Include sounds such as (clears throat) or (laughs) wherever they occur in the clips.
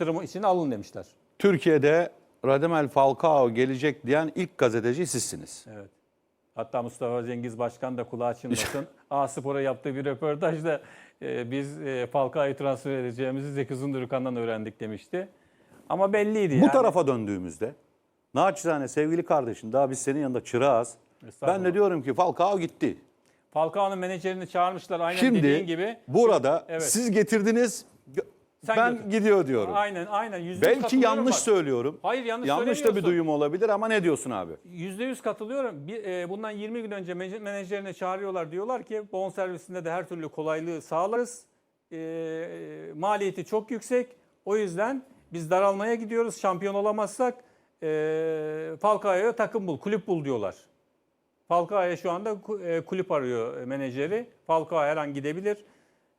yatırım için alın demişler. Türkiye'de Radamel Falcao gelecek diyen ilk gazeteci sizsiniz. Evet. Hatta Mustafa Cengiz Başkan da kulağı çınlasın. (laughs) A Spor'a yaptığı bir röportajda e, biz e, Falcao'yu transfer edeceğimizi Zeki Zundurkan'dan öğrendik demişti. Ama belliydi Bu yani. tarafa döndüğümüzde naçizane sevgili kardeşim daha biz senin yanında çırağız. Ben de diyorum ki Falcao gitti. Falcao'nun menajerini çağırmışlar aynen Şimdi dediğin gibi. burada Evet. siz getirdiniz Sen ben götür. gidiyor diyorum. Aynen aynen. Yüzde yüz Belki katılıyorum yanlış bak. söylüyorum. Hayır yanlış Yanlış da bir duyum olabilir ama ne diyorsun abi? Yüzde yüz katılıyorum. Bir, e, bundan 20 gün önce menajer- menajerine çağırıyorlar. Diyorlar ki bon servisinde de her türlü kolaylığı sağlarız. E, maliyeti çok yüksek. O yüzden biz daralmaya gidiyoruz. Şampiyon olamazsak e, Falcao'ya takım bul, kulüp bul diyorlar. Falcao'ya şu anda e, kulüp arıyor e, menajeri. Falcao her an gidebilir.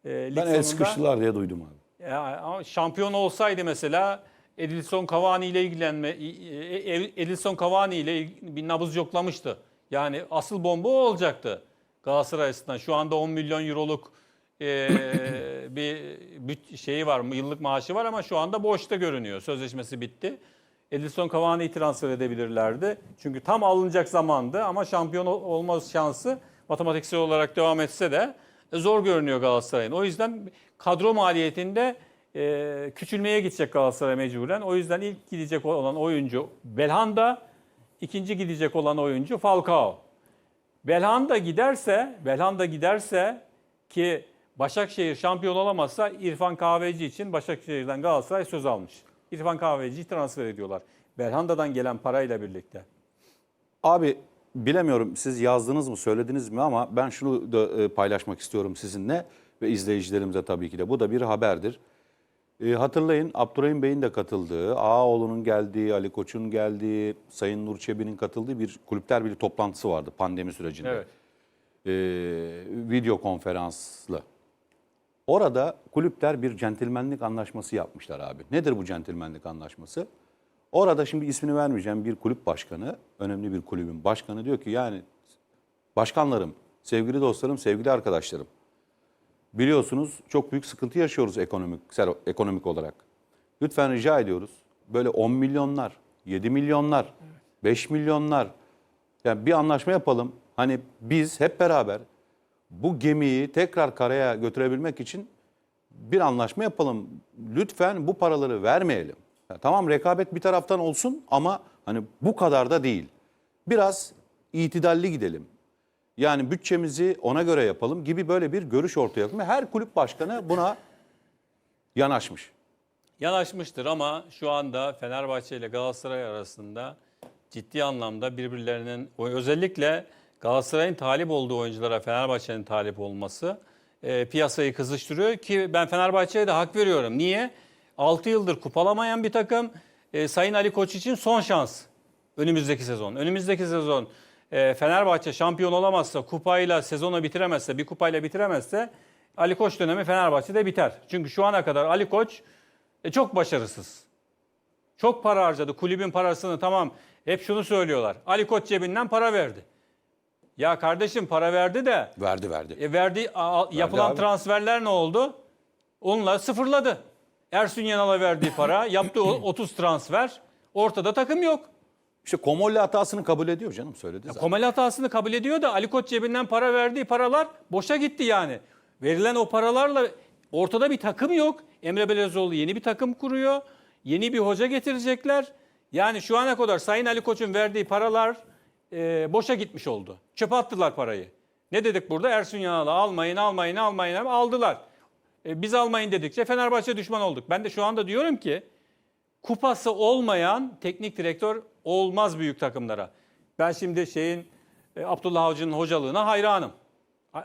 E, Ben el sıkıştılar diye duydum abi. Ya, şampiyon olsaydı mesela Edilson Cavani ile ilgilenme e, Edilson Cavani ile il- bir nabız yoklamıştı. Yani asıl bomba o olacaktı Galatasaray açısından. Şu anda 10 milyon euroluk e, (clears throat) bir büt- şeyi var, yıllık maaşı var ama şu anda boşta görünüyor. Sözleşmesi bitti. Edilson Cavani'yi transfer edebilirlerdi. Çünkü tam alınacak zamandı ama şampiyon ol- olma şansı matematiksel olarak devam etse de zor görünüyor Galatasaray'ın. O yüzden kadro maliyetinde e, küçülmeye gidecek Galatasaray mecburen. O yüzden ilk gidecek olan oyuncu Belhanda, ikinci gidecek olan oyuncu Falcao. Belhanda giderse, Belhanda giderse ki Başakşehir şampiyon olamazsa İrfan Kahveci için Başakşehir'den Galatasaray söz almış. İrfan Kahveci'yi transfer ediyorlar. Belhanda'dan gelen parayla birlikte. Abi bilemiyorum siz yazdınız mı söylediniz mi ama ben şunu da e, paylaşmak istiyorum sizinle ve izleyicilerimize tabii ki de. Bu da bir haberdir. E, hatırlayın Abdurrahim Bey'in de katıldığı, Ağaoğlu'nun geldiği, Ali Koç'un geldiği, Sayın Nur Çebi'nin katıldığı bir kulüpler birliği toplantısı vardı pandemi sürecinde. Evet. E, video konferanslı. Orada kulüpler bir centilmenlik anlaşması yapmışlar abi. Nedir bu centilmenlik anlaşması? Orada şimdi ismini vermeyeceğim bir kulüp başkanı, önemli bir kulübün başkanı diyor ki yani başkanlarım, sevgili dostlarım, sevgili arkadaşlarım. Biliyorsunuz çok büyük sıkıntı yaşıyoruz ekonomik ekonomik olarak. Lütfen rica ediyoruz. Böyle 10 milyonlar, 7 milyonlar, 5 milyonlar yani bir anlaşma yapalım. Hani biz hep beraber bu gemiyi tekrar karaya götürebilmek için bir anlaşma yapalım. Lütfen bu paraları vermeyelim. Ya tamam rekabet bir taraftan olsun ama hani bu kadar da değil. Biraz itidalli gidelim. Yani bütçemizi ona göre yapalım gibi böyle bir görüş ortaya koyuyor. Her kulüp başkanı buna yanaşmış. Yanaşmıştır ama şu anda Fenerbahçe ile Galatasaray arasında ciddi anlamda birbirlerinin özellikle Galatasaray'ın talip olduğu oyunculara Fenerbahçe'nin talip olması e, piyasayı kızıştırıyor ki ben Fenerbahçe'ye de hak veriyorum. Niye? 6 yıldır kupalamayan bir takım e, Sayın Ali Koç için son şans önümüzdeki sezon. Önümüzdeki sezon e, Fenerbahçe şampiyon olamazsa, kupayla sezonu bitiremezse, bir kupayla bitiremezse Ali Koç dönemi Fenerbahçe'de biter. Çünkü şu ana kadar Ali Koç e, çok başarısız. Çok para harcadı. Kulübün parasını tamam hep şunu söylüyorlar. Ali Koç cebinden para verdi. Ya kardeşim para verdi de Verdi verdi. e, verdiği a- a- yapılan abi. transferler ne oldu? Onunla sıfırladı. Ersun Yanal'a verdiği para, yaptığı o 30 transfer. Ortada takım yok. İşte Komolli hatasını kabul ediyor canım söyledi zaten. Komel hatasını kabul ediyor da Ali Koç cebinden para verdiği paralar boşa gitti yani. Verilen o paralarla ortada bir takım yok. Emre Belezoğlu yeni bir takım kuruyor. Yeni bir hoca getirecekler. Yani şu ana kadar Sayın Ali Koç'un verdiği paralar e, boşa gitmiş oldu. Çöpe attılar parayı. Ne dedik burada? Ersun Yanal'ı almayın, almayın, almayın. Aldılar. E, biz almayın dedikçe Fenerbahçe düşman olduk. Ben de şu anda diyorum ki kupası olmayan teknik direktör olmaz büyük takımlara. Ben şimdi şeyin e, Abdullah Avcı'nın hocalığına hayranım.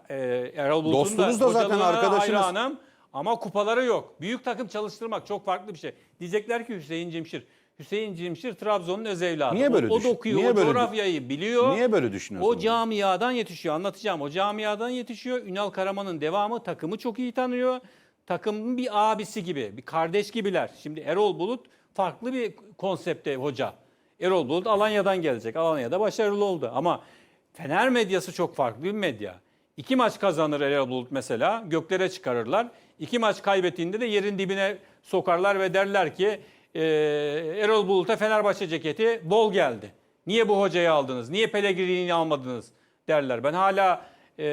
E, Erol Bulut'un Dostunuz da zaten arkadaşınız. hayranım. Ama kupaları yok. Büyük takım çalıştırmak çok farklı bir şey. Diyecekler ki Hüseyin Cimşir. Hüseyin Cimşir Trabzon'un öz evladı. Niye böyle o, o dokuyor, niye o böyle- coğrafyayı biliyor. Niye böyle düşünüyorsun? O camiadan yetişiyor. Anlatacağım. O camiadan yetişiyor. Ünal Karaman'ın devamı takımı çok iyi tanıyor. Takımın bir abisi gibi, bir kardeş gibiler. Şimdi Erol Bulut farklı bir konsepte hoca. Erol Bulut Alanya'dan gelecek. Alanya'da başarılı oldu. Ama Fener medyası çok farklı bir medya. İki maç kazanır Erol Bulut mesela. Göklere çıkarırlar. İki maç kaybettiğinde de yerin dibine sokarlar ve derler ki e, Erol Bulut'a Fenerbahçe ceketi bol geldi. Niye bu hocayı aldınız? Niye Pellegrini'yi almadınız derler. Ben hala e,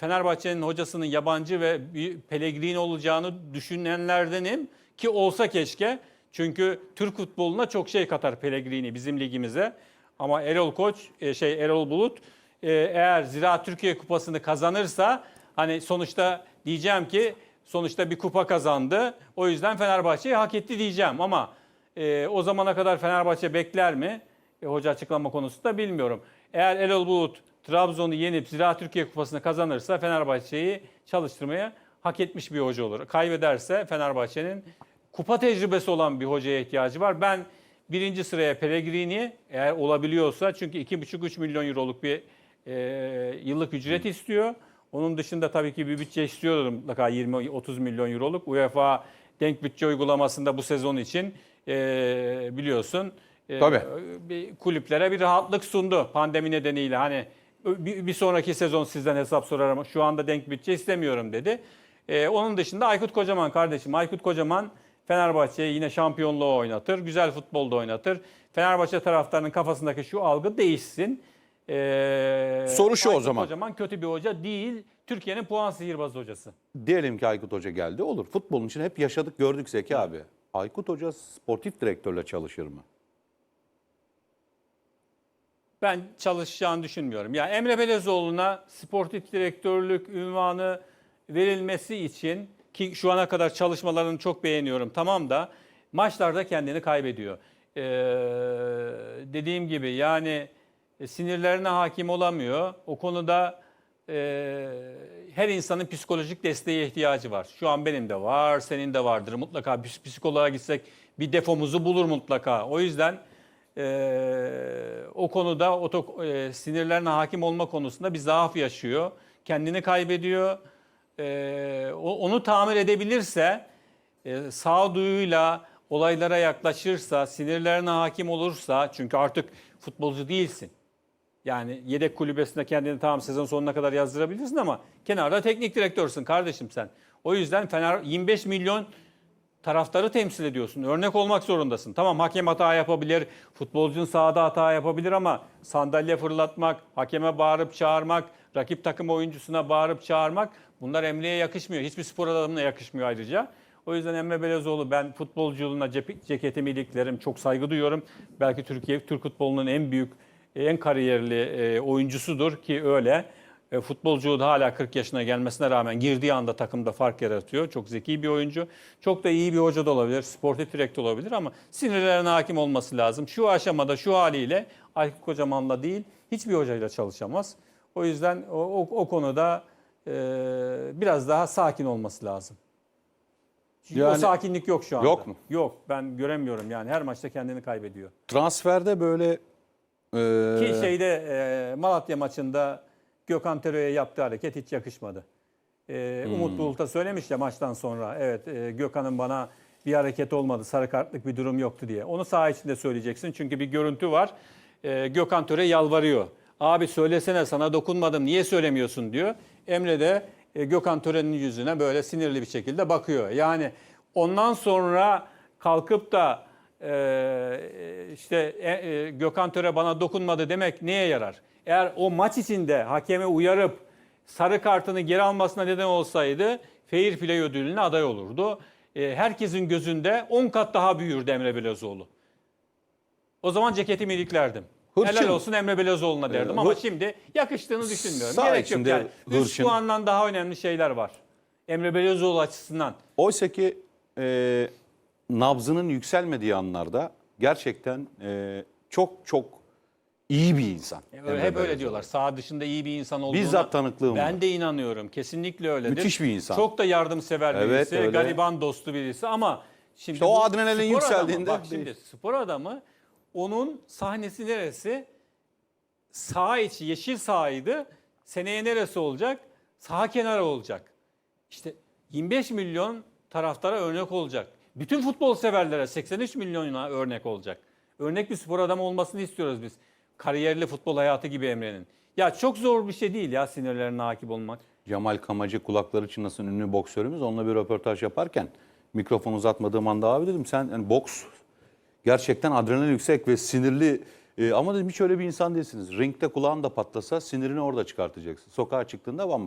Fenerbahçe'nin hocasının yabancı ve Pellegrini olacağını düşünenlerdenim ki olsa keşke. Çünkü Türk futboluna çok şey katar Pellegrini bizim ligimize. Ama Erol Koç, e, şey Erol Bulut e, eğer Zira Türkiye Kupası'nı kazanırsa hani sonuçta diyeceğim ki sonuçta bir kupa kazandı. O yüzden Fenerbahçe'yi hak etti diyeceğim ama e, o zamana kadar Fenerbahçe bekler mi? E, hoca açıklama konusunda bilmiyorum. Eğer Erol Bulut Trabzon'u yenip Zira Türkiye Kupası'nı kazanırsa Fenerbahçe'yi çalıştırmaya hak etmiş bir hoca olur. Kaybederse Fenerbahçe'nin kupa tecrübesi olan bir hocaya ihtiyacı var. Ben birinci sıraya Pellegrini eğer olabiliyorsa çünkü 2,5-3 milyon euroluk bir e, yıllık ücret istiyor. Onun dışında tabii ki bir bütçe istiyordur mutlaka 20-30 milyon euroluk. UEFA denk bütçe uygulamasında bu sezon için e, biliyorsun e, Tabii. bir kulüplere bir rahatlık sundu pandemi nedeniyle. Hani bir, bir sonraki sezon sizden hesap sorarım. Şu anda denk bütçe istemiyorum dedi. E, onun dışında Aykut Kocaman kardeşim. Aykut Kocaman Fenerbahçe'yi yine şampiyonluğu oynatır. Güzel futbolda oynatır. Fenerbahçe taraftarının kafasındaki şu algı değişsin. E, Soru şu o Aykut zaman. Kocaman kötü bir hoca değil. Türkiye'nin puan sihirbazı hocası. Diyelim ki Aykut Hoca geldi. Olur. Futbolun için hep yaşadık gördük Zeki abi. Aykut Hoca sportif direktörle çalışır mı? Ben çalışacağını düşünmüyorum. Ya Emre Belezoğlu'na sportif direktörlük ünvanı verilmesi için ki şu ana kadar çalışmalarını çok beğeniyorum tamam da maçlarda kendini kaybediyor. Ee, dediğim gibi yani e, sinirlerine hakim olamıyor. O konuda e, her insanın psikolojik desteğe ihtiyacı var. Şu an benim de var, senin de vardır. Mutlaka bir psikoloğa gitsek bir defomuzu bulur mutlaka. O yüzden ee, o konuda oto, e, sinirlerine hakim olma konusunda bir zaaf yaşıyor. Kendini kaybediyor. O- onu tamir edebilirse, e, sağduyuyla olaylara yaklaşırsa, sinirlerine hakim olursa, çünkü artık futbolcu değilsin. Yani yedek kulübesinde kendini tamam sezon sonuna kadar yazdırabilirsin ama kenarda teknik direktörsün kardeşim sen. O yüzden Fener 25 milyon taraftarı temsil ediyorsun. Örnek olmak zorundasın. Tamam hakem hata yapabilir, futbolcun sahada hata yapabilir ama sandalye fırlatmak, hakeme bağırıp çağırmak, rakip takım oyuncusuna bağırıp çağırmak bunlar Emre'ye yakışmıyor. Hiçbir spor adamına yakışmıyor ayrıca. O yüzden Emre Belezoğlu ben futbolculuğuna ceketimi iliklerim. Çok saygı duyuyorum. Belki Türkiye Türk futbolunun en büyük en kariyerli e, oyuncusudur ki öyle. E, futbolculuğu da hala 40 yaşına gelmesine rağmen girdiği anda takımda fark yaratıyor. Çok zeki bir oyuncu. Çok da iyi bir hoca da olabilir, sportif direktör olabilir ama sinirlerine hakim olması lazım. Şu aşamada şu haliyle Aykut Kocaman'la değil hiçbir hocayla çalışamaz. O yüzden o, o, o konuda e, biraz daha sakin olması lazım. Çünkü o Yani- sakinlik yok şu anda. Yok mu? Yok ben göremiyorum yani her maçta kendini kaybediyor. Transferde böyle e, Ki şeyde e, Malatya maçında Gökhan Töre'ye yaptığı hareket hiç yakışmadı. E, Hmm. Umut Bulut'a söylemiş ya maçtan sonra evet e, Gökhan'ın bana bir hareket olmadı sarı kartlık bir durum yoktu diye. Onu saha içinde söyleyeceksin çünkü bir görüntü var. E, Gökhan Töre yalvarıyor. Abi söylesene sana dokunmadım niye söylemiyorsun diyor. Emre de e, Gökhan Töre'nin yüzüne böyle sinirli bir şekilde bakıyor. Yani ondan sonra kalkıp da e, işte e, e, Gökhan Töre bana dokunmadı demek neye yarar? Eğer o maç içinde hakeme uyarıp sarı kartını geri almasına neden olsaydı Fair Play ödülüne aday olurdu. E, herkesin gözünde 10 kat daha büyürdü Emre Belözoğlu. O zaman ceketimi iliklerdim. Hırçın. Helal olsun Emre Belözoğlu'na derdim Ee, ama şimdi yakıştığını düşünmüyorum. Sağ Gerek yok yani. Üst hırçın. puandan daha önemli şeyler var. Emre Belözoğlu açısından. Oysa ki e, nabzının yükselmediği anlarda gerçekten e, çok çok iyi bir insan. Öyle, Emre hep öyle diyorlar. Sağ dışında iyi bir insan olduğuna. Bizzat tanıklığım Ben var. de inanıyorum. Kesinlikle öyledir. Müthiş bir insan. Çok da yardımsever Evet, birisi. öyle. Gariban dostu birisi ama şimdi İşte o bu adrenalin spor yükseldiğinde Adamı, bak şimdi spor adamı onun sahnesi neresi? Sağ içi yeşil sahaydı. Seneye neresi olacak? Sağ kenarı olacak. İşte 25 milyon taraftara örnek olacak. Bütün futbol severlere 83 milyona örnek olacak. Örnek bir spor adamı olmasını istiyoruz biz. Kariyerli futbol hayatı gibi Emre'nin. Ya çok zor bir şey değil ya sinirlerine hakim olmak. Cemal Kamacı kulakları çınlasın ünlü boksörümüz. Onunla bir röportaj yaparken mikrofon uzatmadığım anda abi dedim sen yani boks gerçekten adrenalin yüksek ve sinirli e, ama dedim hiç öyle bir insan değilsiniz. Ringde kulağın da patlasa sinirini orada çıkartacaksın. Sokağa çıktığında bambaşka.